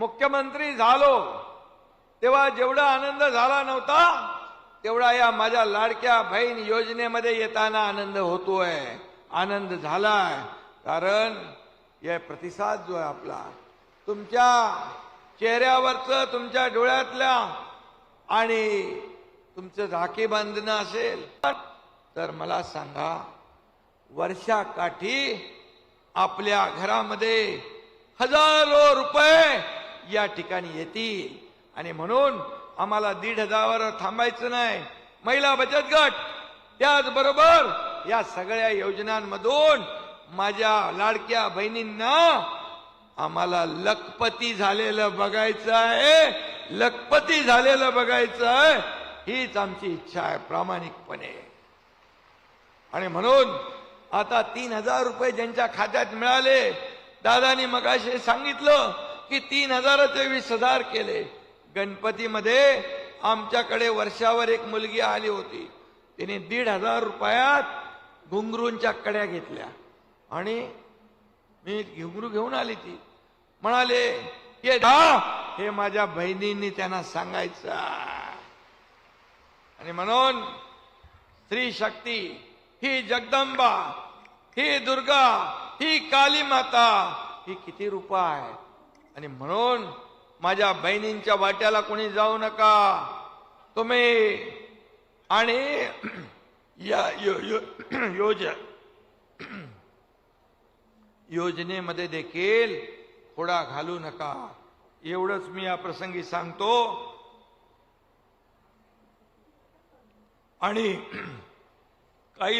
मुख्यमंत्री झालो. तेव्हा जेवढा आनंद झाला नव्हता तेवढा या माझ्या लाडक्या बहीण योजनेमध्ये येताना आनंद होतोय. आनंद झालाय. कारण या प्रतिसाद जो आहे आपला तुमच्या चेहऱ्यावरचं तुमच्या डोळ्यातल्या आणि तुमचं राखी बांधणं असेल तर मला सांगा वर्षाकाठी आपल्या घरामध्ये हजारो रुपये या ठिकाणी येतील. आणि म्हणून आम्हाला दीड हजारावर थांबायचं नाही. महिला बचत गट त्याचबरोबर या सगळ्या योजनांमधून माझ्या लाडक्या बहिणींना आम्हाला लखपती झालेलं बघायचं आहे. लखपती झालेलं बघायचं आहे. हीच आमची इच्छा आहे प्रामाणिकपणे. आणि म्हणून आता तीन हजार रुपये ज्यांच्या खात्यात मिळाले दादानी मगाशी सांगितलं की तीन हजाराचे वीस हजार केले. गणपतीमध्ये आमच्याकडे वर्षावर एक मुलगी आली होती. तिने दीड हजार रुपयात घुंगरूंच्या कड्या घेतल्या. आणि मी घुंगरू घेऊन आली ती. म्हणाले "ये हे माझ्या बहिणींनी त्यांना सांगायचं. आणि म्हणून स्त्री शक्ती ही जगदंबा ही दुर्गा ही काली माता ही किती रूपा आहे आणि म्हणून माझ्या बहिणींच्या वाट्याला कोणी जाऊ नका. तुम्ही आणि या यो, यो, योज योजनेमध्ये देखील खोडा घालू नका. एवढंच मी या प्रसंगी सांगतो. आणि काही